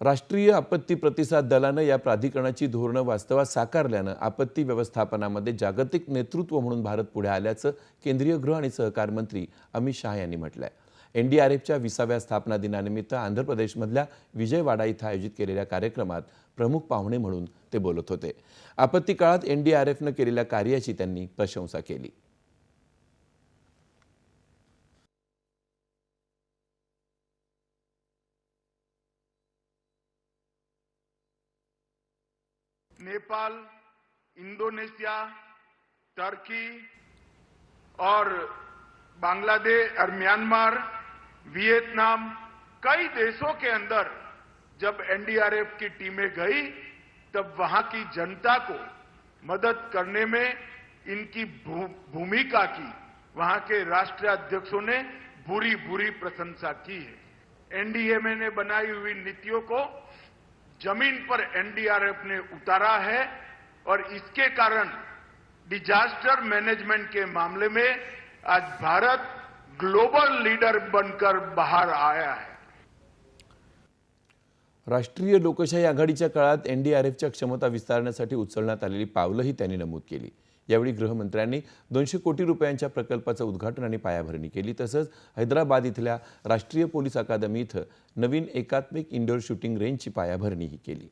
राष्ट्रीय आपत्ती प्रतिसाद दलानं या प्राधिकरणाची धोरणं वास्तवात साकारल्यानं आपत्ती व्यवस्थापनामध्ये जागतिक नेतृत्व म्हणून भारत पुढे आल्याचं केंद्रीय गृह आणि सहकार मंत्री अमित शहा यांनी म्हटलंय. एनडीआरएफच्या विसाव्या स्थापना दिनानिमित्त आंध्र प्रदेशमधल्या विजयवाडा इथं आयोजित केलेल्या कार्यक्रमात प्रमुख पाहुणे म्हणून ते बोलत होते. आपत्ती काळात एनडीआरएफनं केलेल्या कार्याची त्यांनी प्रशंसा केली. नेपाल, इंडोनेशिया, टर्की और बांग्लादेश और म्यांमार, वियतनाम, कई देशों के अंदर जब एनडीआरएफ की टीमें गई, तब वहाँ की जनता को मदद करने में इनकी भूमिका की। वहाँ के राष्ट्रीय अध्यक्षों ने बुरी बुरी प्रशंसा की है। एनडीएमए ने बनाई हुई नीतियों को जमीन पर एनडीआरएफ ने उतारा है और इसके कारण डिजास्टर मैनेजमेंट के मामले में आज भारत ग्लोबल लीडर बनकर बाहर आया है। राष्ट्रीय लोकशाही आघाडीच्या काळात एनडीआरएफच्या क्षमता विस्तारण्यासाठी उचलण्यात आलेली पावलंही त्यांनी नमूद केली. यावेळी गृहमंत्र्यांनी दोनशे कोटी रुपयांच्या प्रकल्पाचं उद्घाटन आणि पायाभरणी केली. तसंच हैदराबाद इथल्या राष्ट्रीय पोलीस अकादमी इथं नवीन एकात्मिक इंडोर शूटिंग रेंजची पायाभरणीही केली.